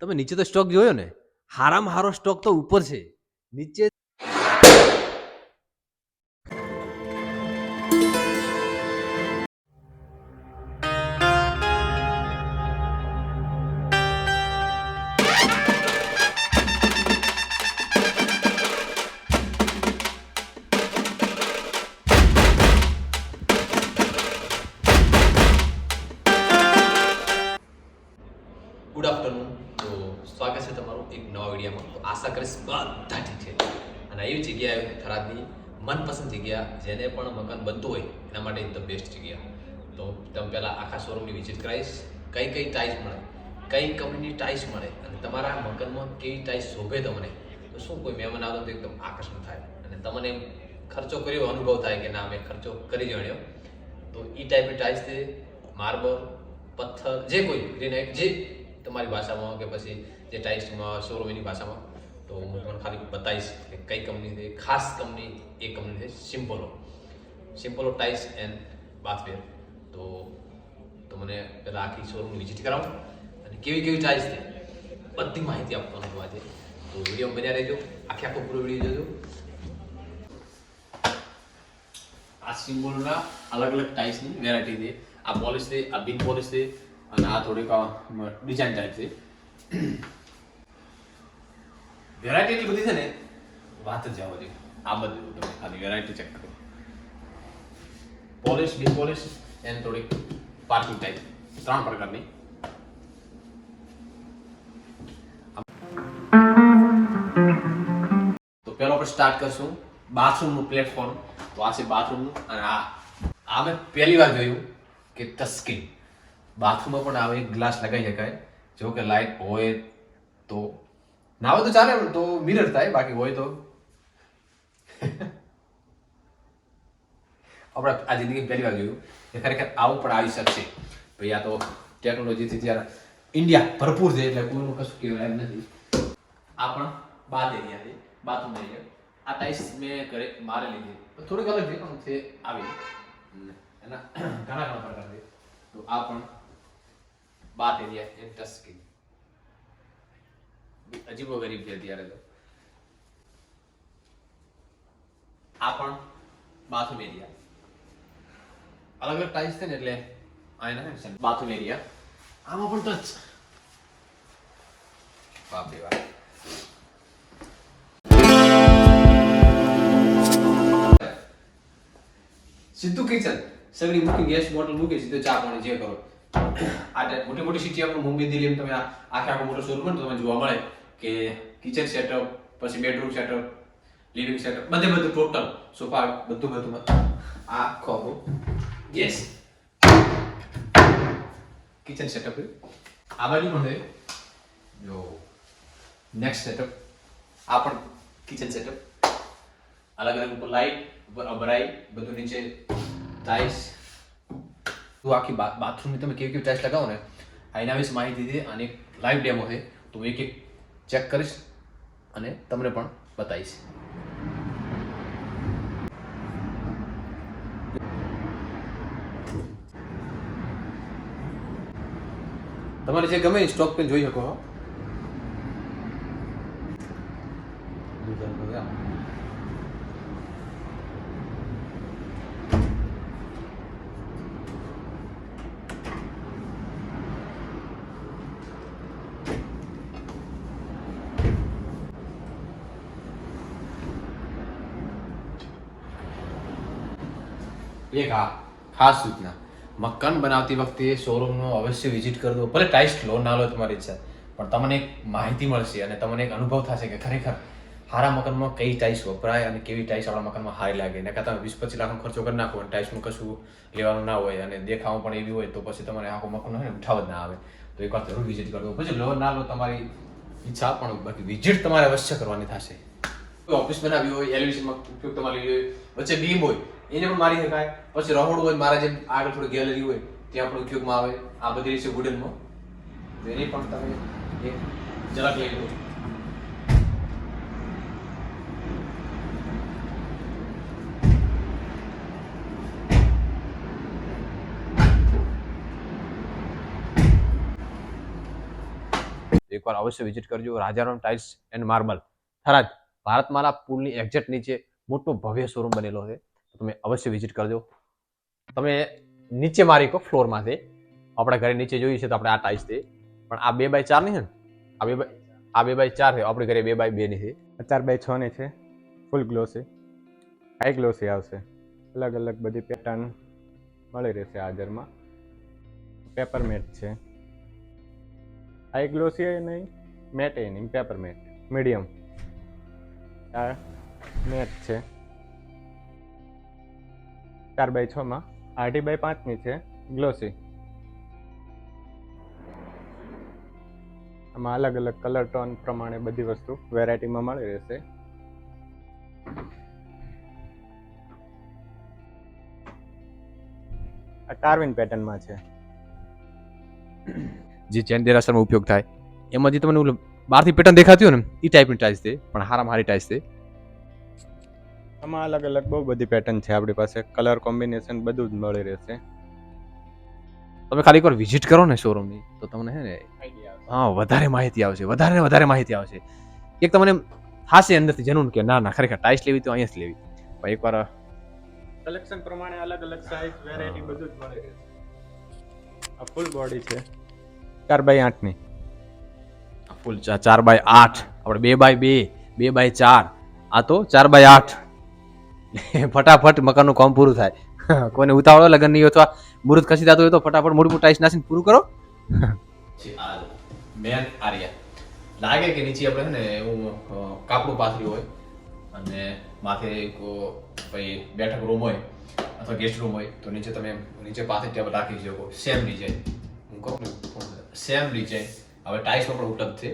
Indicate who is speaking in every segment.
Speaker 1: તમે નીચે તો સ્ટોક જોયો ને હારામાં હારો સ્ટોક તો ઉપર છે નીચે
Speaker 2: ગુડ આફ્ટરનૂન તો સ્વાગત છે તમારું એક નવા વિડીયોમાં. તો આશા કરીશ બધા ઠીક છે. અને એવી જગ્યાએ થરાદની મનપસંદ જગ્યા જેને પણ મકાન બનતું હોય, એના માટે ધ બેસ્ટ જગ્યા. તો તમે પહેલાં આખા શોરૂમની વિઝિટ કરાવીશ. કઈ કઈ ટાઈલ્સ મળે, કઈ કંપનીની ટાઈલ્સ મળે, અને તમારા મકાનમાં કેવી ટાઈલ્સ શોભે તમને, તો શું કોઈ મહેમાન આવતો તો એકદમ આકર્ષણ થાય. અને તમને ખર્ચો કર્યો, અનુભવ થાય કે ના, મેં ખર્ચો કરી જાણ્યો તો એ ટાઈપની ટાઇલ્સ છે માર્બલ પથ્થર, જે કોઈ ગ્રેનાઇટ જે તમારી ભાષામાં કે પછી જે ટાઈલ્સમાં શોરૂમની ભાષામાં, તો હું તમને ખાલી બતાવીશ કે કઈ કંપની છે, ખાસ કંપની એ કંપની છે Simpolo Simpolo tiles and bathware તો તો મને પહેલાં આખી શોરૂમની વિઝિટ કરાવો અને કેવી કેવી ટાઈલ્સ છે, બધી માહિતી આપવાનું છું આજે. તો વીડિયો બન્યા રહેજો, આખે આખો પૂરો વીડિયો જોજો. આ સિમ્બોલના અલગ અલગ ટાઈપ્સની વેરાયટી છે. આ પોલિશ છે, આ બિન પોલિશ છે અને આ થોડીક ડિઝાઇન ટાઈપ છે. વેરાયટી એટલી બધી છે ને, વાત જ જવા દે. આ બધું તમે ખાલી વેરાયટી ચેક કરો. પોલિશ ડિપોલિશ પોલિશ એન્ડ થોડીક પાર્કિંગ ટાઈપ ત્રણ પ્રકારની. તો પહેલો આપણે સ્ટાર્ટ કરશું. બાથરૂમનું પ્લેટફોર્મ તો આ છે બાથરૂમનું અને આ આ મેં પહેલી વાર જોયું કે ટચ સ્ક્રીન બાથરૂમમાં પણ આવે એક ગ્લાસ લગાવી શકાય. જો કે લાઇટ હોય તો. ના હોય તો ચાલે તો મિરર થાય, બાકી હોય તો. આપણે આ જિંદગી પહેલી વાર જોયું. કે ખરેખર આવું પણ આવી શકશે. ભાઈ, આ તો ટેકનોલોજીથી જ્યારે ઇન્ડિયા ભરપૂર છે, એટલે કોઈનું કશું કહેવાય એમ નથી. આ પણ બાદ એરિયા છે બાથરૂમ એરિયા આ ટાઈસ મેં ઘરે મારે લીધી. થોડીક અલગ છે પણ તે આવી. એના ઘણા ઘણા પ્રકાર છે. તો આ પણ bath area and touch screen અજીબો ગરીબ છે અત્યારે તો. આ પણ બાથરૂમ એરિયા અલગ અલગ ટાઈલ્સ છે ને એટલે આ એના છે બાથરૂમ એરિયા આમાં પણ ટચ. બાપ રે બાપ. સીધું કિચન. સગડી મૂકી ગેસ બોટલ મૂકી સીધું ચા પાણી જે કરો. આ મોટી મોટી સિટી આપણે મુંબઈ, દિલ્હી તમે આખે આખો મોટો શોરૂમ તો તમને જોવા મળે કે કિચન સેટઅપ પછી બેડરૂમ સેટઅપ લિવિંગ સેટઅપ બધે બધું ટોટલ સોફા બધું બધું આખો આખો. યસ કિચન સેટઅપ આ બાજુ પણ જો નેક્સ્ટ સેટઅપ આ પણ કિચન સેટઅપ અલગ અલગ ઉપર લાઈટ ઉપર અબરાઈ બધું નીચે ટાઇલ્સ તો આખી બાથરૂમની તમે કેવી કેવી ટાઇલ્સ લગાવો ને એના વિશે માહિતી છે અને લાઈવ ડેમો છે તો હું એક એક ચેક કરીશ અને તમને પણ બતાવીશ. તમારે જે ગમે સ્ટોક પેન જોઈ શકો છો એક હા ખાસ સૂચના મકાન બનાવતી વખતે શોરૂમનો અવશ્ય વિઝિટ કરજો ભલે ટાઈસ લો ના લો તમારી ઈચ્છા. પણ તમને એક માહિતી મળશે અને તમને એક અનુભવ થશે કે ખરેખર સારા મકાનમાં કઈ ટાઈસ વપરાય અને કેવી ટાઈસ આપણા મકાનમાં સારી લાગે. ને તમે વીસ પચીસ લાખનો ખર્ચો કરી નાખો અને ટાઈસનું કશું લેવાનું ના હોય અને દેખાવું પણ એવી હોય તો પછી તમારે આખો મકાન હોય ઉઠાવ જ ના આવે. તો એકવાર જરૂર વિઝિટ કરજો પછી લો ના લો તમારી ઈચ્છા પણ બાકી વિઝિટ તમારે અવશ્ય કરવાની થશે. ઓફિસ બનાવી હોય એલિવેશનમાં ઉપયોગ તમારે લેવી હોય વચ્ચે બીમ હોય, એને પણ મારી શકાય. પછી રહોડું હોય, મારા જેમ આગળ થોડી ગેલેરી હોય, ત્યાં પણ ઉપયોગમાં આવે. આ બધી રીતે વુડનમાં એની પણ તમે ઝલક લઈ લો. એકવાર અવશ્ય વિઝિટ કરજો. Rajaram tiles and marble Tharad. Bharatmala પુલની exact નીચે મોટો ભવ્ય શોરૂમ બનેલો છે. તમે અવશ્ય વિઝિટ કરજો. તમે નીચે મારી કહો ફ્લોરમાંથી આપણા ઘરે નીચે જોઈએ છે તો આપણે આ ટાઇલ્સ છે. પણ આ બે બાય ચાર નહીં ને? આ બે બાય આ બે બાય ચાર છે. આપણી ઘરે બે બાય બે ની છે.
Speaker 3: ચાર બાય છ ની છે. ફૂલ ગ્લોસી હાઈ ગ્લોસી આવશે. અલગ અલગ બધી પેટર્ન મળી રહેશે હાજરમાં. પેપર મેટ છે. હાઈ ગ્લોસી નહીં. મેટ એ નહીં. પેપર મેટ મીડિયમ આ મેચ છે. ચાર બાય છમાં આઠી બાય પાંચની છે. ગ્લોસી. આમાં અલગ અલગ કલર ટોન પ્રમાણે બધી વસ્તુ વેરાયટીમાં મળી રહેશે. આ કાર્વિન પેટર્નમાં છે.
Speaker 2: જે ચેન દેરાસરમાં ઉપયોગ થાય. એમાં જે તમને બહારથી પેટર્ન દેખાતી હોય ને એ ટાઈપની ટાઇલ્સ છે પણ હારામાં હારી ટાઇલ્સ છે.
Speaker 3: આમાં અલગ અલગ બહુ બધી પેટર્ન છે આપણી પાસે. કલર કોમ્બિનેશન બધું જ મળી રહેશે.
Speaker 2: તમે ખાલી એકવાર વિઝિટ કરો ને શોરૂમની તો તમને હે ને હા વધારે માહિતી આવશે વધારે ને વધારે માહિતી આવશે. એક તમને થાશે અંદરથી જનૂન કે ના ના ખરેખર ટાઇલ્સ લેવી તો અહીંયા જ લેવી. પણ એકવાર
Speaker 3: કલેક્શન પ્રમાણે અલગ અલગ સાઇઝ વેરાયટી બધું જ મળે છે આ ફૂલ બોડી છે. ચાર બાય આઠની.
Speaker 2: ફૂલ ચાર બાય આઠ. આપણે બે બાય બે બે બાય ચાર. આ તો ચાર બાય આઠ. ફટાફટ મકાનનું કામ પૂરું થાય. કોઈને ઉતાવળો લગન નહીં અથવા મુહૂર્ત ખસી જતું હોય તો ફટાફટ મોટી ટાઈસ નાસીને પૂરું કરો. મેન આર્યા. લાગે કે નીચે આપણે ને એવું કાપડું પાથર્યું હોય અને માથે ભાઈ બેઠક રૂમ હોય અથવા ગેસ્ટ રૂમ હોય, તો નીચે તમે નીચે પાસે ટેબલ રાખી શકો. સેમ ડિઝાઇન હું કહું સેમ ડિઝાઇન હવે ટાઇલ્સમાં પણ ઉપલબ્ધ છે.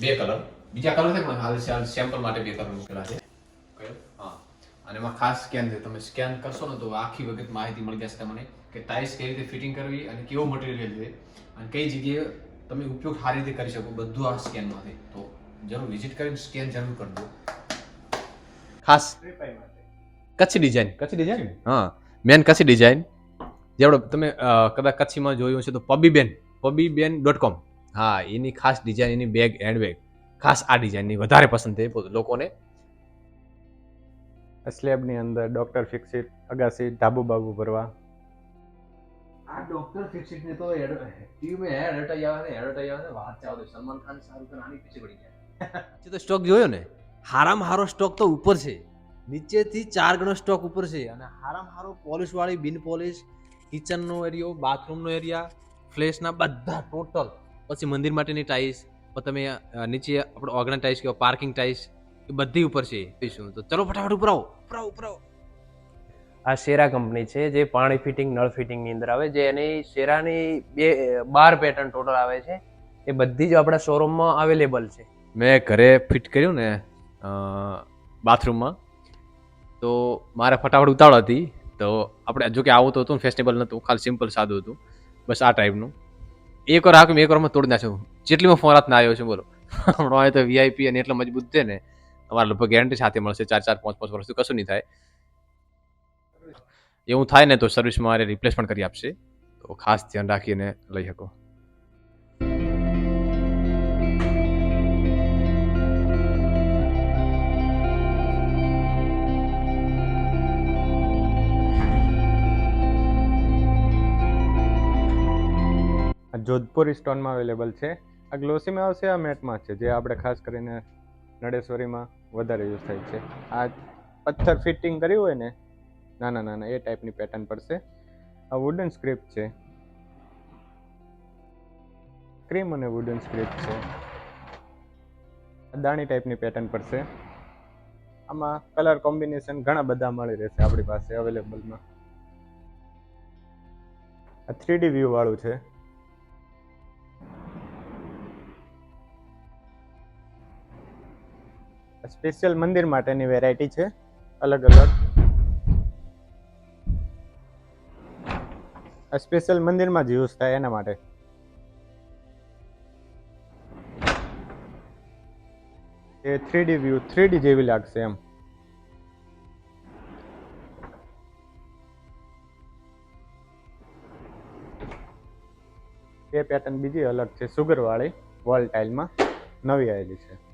Speaker 2: બે કલર. બીજા કલર છે પણ હાલ સેમ્પલ માટે બે કલર મૂકેલા છે. હા. અને એમાં ખાસ સ્કેન છે. તમે સ્કેન કરશો ને તો આખી વખત માહિતી મળી જશે તમને કે ટાઇલ્સ કેવી રીતે ફિટિંગ કરવી અને કેવો મટીરિયલ છે અને કઈ જગ્યાએ તમે ઉપયોગ સારી રીતે કરી શકો બધું આ સ્કેનમાંથી તો જરૂર વિઝિટ કરીને સ્કેન જરૂર કરજો. ખાસ કચ્છી ડિઝાઇન કચ્છી ડિઝાઇન હા. મેન કચ્છી ડિઝાઇન જેવડો તમે કદાચ કચ્છીમાં જોયું છે તો પબીબેન પબીબેન ડોટ કોમ હા એની ખાસ ડિઝાઇન એની બેગ હેન્ડબેગ ખાસ આ ડિઝાઇનની વધારે પસંદ થઈ લોકોને.
Speaker 3: સ્લેબની અંદર ડોક્ટર ફિક્સિટ અગાસી ધાબુ બાબુ ભરવા.
Speaker 1: આ ડોક્ટર ફિક્સિટ ને તો ટીવીમાં એડવર્ટાઈઝ આવે ને એડવર્ટાઈઝ આવે ને વાત ચાલે સલમાન ખાન શાહરુખ ખાન આની પીછે પડી ગયા તો સ્ટોક જોયો ને? હારામ હારો સ્ટોક તો ઉપર છે. નીચેથી ચાર ગણો સ્ટોક ઉપર છે. અને હારામ હારો પોલિશ વાળી બિન પોલિશ કિચનનો એરિયો બાથરૂમનો એરિયા ફ્લેશના બધા ટોટલ પછી મંદિર માટેની ટાઈલ્સ તમે નીચે આપણે ઓગણા ટાઈલ્સ કહો પાર્કિંગ ટાઈલ્સ એ બધી ઉપર છે જોઈશું. તો ચલો ફટાફટ ઉપર આવો. ઉપર આવો ઉપર આવો.
Speaker 4: આ શેરા કંપની છે જે પાણી ફિટિંગ નળ ફિટિંગની અંદર આવે જે એની શેરાની બે બાર પેટર્ન ટોટલ આવે છે. એ બધી જ આપણા શોરૂમમાં અવેલેબલ છે.
Speaker 2: મેં ઘરે ફિટ કર્યું ને બાથરૂમમાં તો મારે ફટાફટ ઉતાવળ હતી. તો આપણે જો કે આવું તો હતું ફેસ્ટિવલ નહોતું ખાલી સિમ્પલ સાદું હતું. બસ આ ટાઈપનું એક વાર આખું એક વારમાં તોડી નાખ્યું જેટલી ફોન હાથ ના આવ્યો છે, બોલો. હમણાં આવે તો વીઆઈપી અને એટલો મજબૂત છે ને, અમારે લગભગ ગેરંટી સાથે મળશે, ચાર ચાર, પાંચ પાંચ વર્ષથી કશું નહીં થાય. એવું થાય ને તો સર્વિસ મારે રિપ્લેસ પણ કરી આપશે. તો ખાસ ધ્યાન રાખીને લઈ શકો.
Speaker 3: જોધપુરી સ્ટોનમાં અવેલેબલ છે. આ ગ્લોસીમાં આવશે, આ મેટમાં છે, જે આપણે ખાસ કરીને નડેશ્વરીમાં વધારે યુઝ થાય છે. આ પથ્થર ફિટિંગ કર્યું હોય ને, નાના નાના, એ ટાઈપની પેટર્ન પડશે. આ વુડન સ્ક્રિપ્ટ છે. ક્રીમ અને વુડન સ્ક્રિપ્ટ છે. દાણી ટાઈપની પેટર્ન પડશે. આમાં કલર કોમ્બિનેશન ઘણા બધા મળી રહેશે આપણી પાસે અવેલેબલમાં આ થ્રી વ્યૂ વાળું છે. સ્પેશિયલ મંદિર માટેની વેરાયટી છે. અલગ અલગ. આ સ્પેશિયલ મંદિરમાં જ યુઝ થાય એના માટે. એ થ્રીડી વ્યૂ, થ્રીડી જેવી લાગશે એમ. એ પેટર્ન બીજી અલગ છે, સુગર વાળી વોલ ટાઇલમાં નવી આવેલી છે.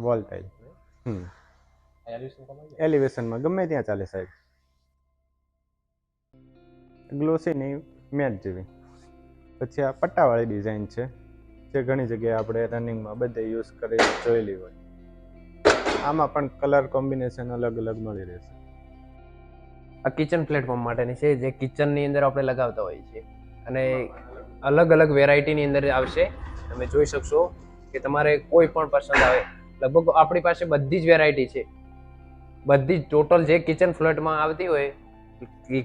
Speaker 3: વોલ ટાઇલ હમ. એલિવેશનમાં ગમે ત્યાં ચાલે સાહેબ. ગ્લોસી નહીં મેટ જેવી. પછી આ પટ્ટાવાળી ડિઝાઇન છે જે ઘણી જગ્યાએ આપણે રનિંગમાં બધે યુઝ કરી જોયેલી હોય. આમાં પણ કલર કોમ્બિનેશન અલગ અલગ મળી રહેશે.
Speaker 4: આ કિચન પ્લેટફોર્મ માટેની છે જે કિચનની અંદર આપણે લગાવતા હોઈએ છીએ. અને અલગ અલગ વેરાયટીની અંદર આવશે. તમે જોઈ શકશો કે તમારે કોઈ પણ પસંદ આવે લગભગ આપણી પાસે બધી જ વેરાયટી છે. બધી જ ટોટલ જે કિચન ફ્લેટમાં આવતી હોય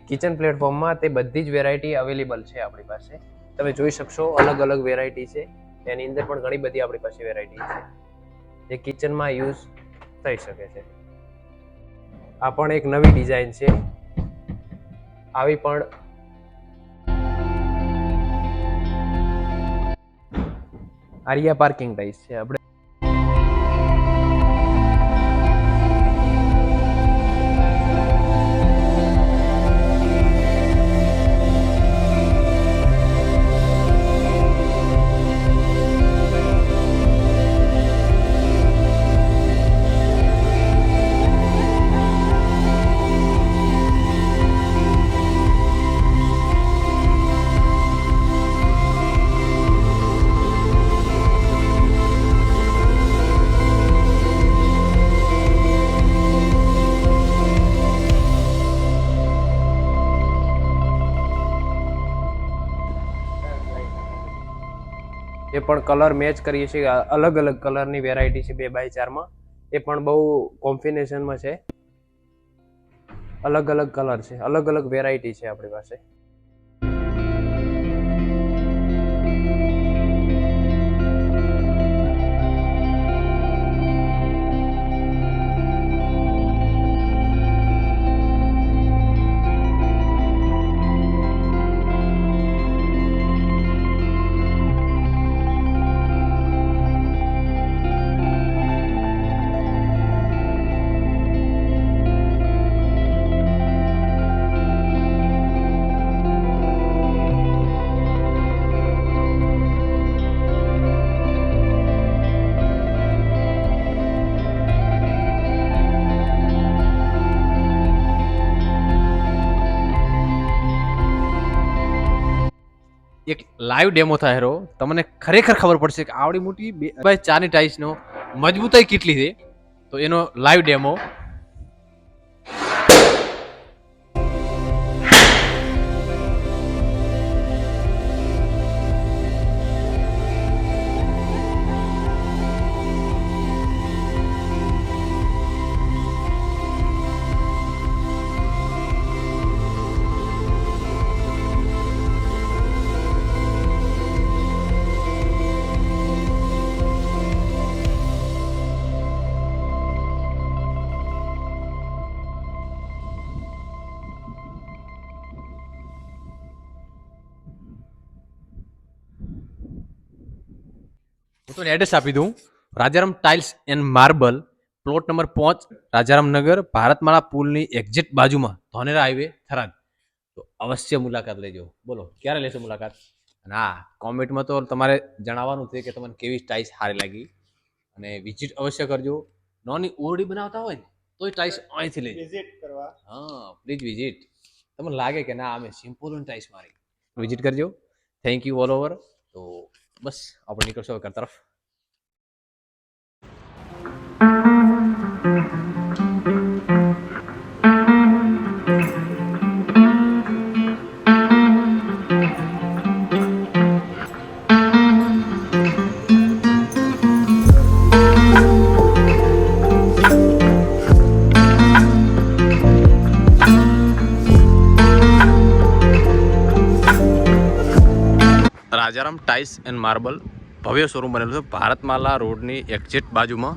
Speaker 4: કિચન પ્લેટફોર્મમાં તે બધી જ વેરાયટી અવેલેબલ છે આપણી પાસે. તમે જોઈ શકશો અલગ અલગ વેરાયટી છે. એની અંદર પણ ઘણી બધી આપણી પાસે વેરાયટી છે. જે કિચનમાં યુઝ થઈ શકે છે. આ પણ એક નવી ડિઝાઇન છે. આવી પણ આરિયા પાર્કિંગ ટાઈસ છે. આપણે પણ કલર મેચ કરીએ છીએ. અલગ અલગ કલરની વેરાયટી છે બે બાય ચારમાં એ પણ બહુ કોમ્બિનેશનમાં છે. અલગ અલગ કલર છે. અલગ અલગ વેરાયટી છે આપણી પાસે.
Speaker 2: લાઈવ ડેમો થાય હેરો તમને ખરેખર ખબર પડશે કે આવડી મોટી બે બાય ચારની ટાઈલ્સનો મજબૂતાઈ કેટલી છે? તો એનો લાઈવ ડેમો તમને એડ્રેસ આપી દઉં. Rajaram tiles and marble plot number પાંચ રાજારામ નગર ભારતમાળા પુલની એક્ઝેક્ટ બાજુમાં ધોનેરા હાઈવે થરાદ. તો અવશ્ય મુલાકાત લેજો. બોલો ક્યારે લેશો મુલાકાત? અને હા કોમેન્ટમાં તો તમારે જણાવવાનું છે કે તમને કેવી ટાઇલ્સ સારી લાગી. અને વિઝિટ અવશ્ય કરજો. નોની ઓરડી બનાવતા હોય ને તો એ ટાઇલ્સ અહીંથી લેજો.
Speaker 3: વિઝિટ કરવા.
Speaker 2: હા પ્લીઝ વિઝિટ તમને લાગે કે ના અમે સિમ્પલ ટાઈસ મારી. વિઝિટ કરજો. થેન્ક યુ ઓલ ઓવર તો બસ આપણે નીકળશો ઘર તરફ. ટાઇલ્સ એન્ડ માર્બલ ભવ્ય શોરૂમ બનેલું છે. ભારતમાલા રોડની એક્ઝેક્ટ બાજુમાં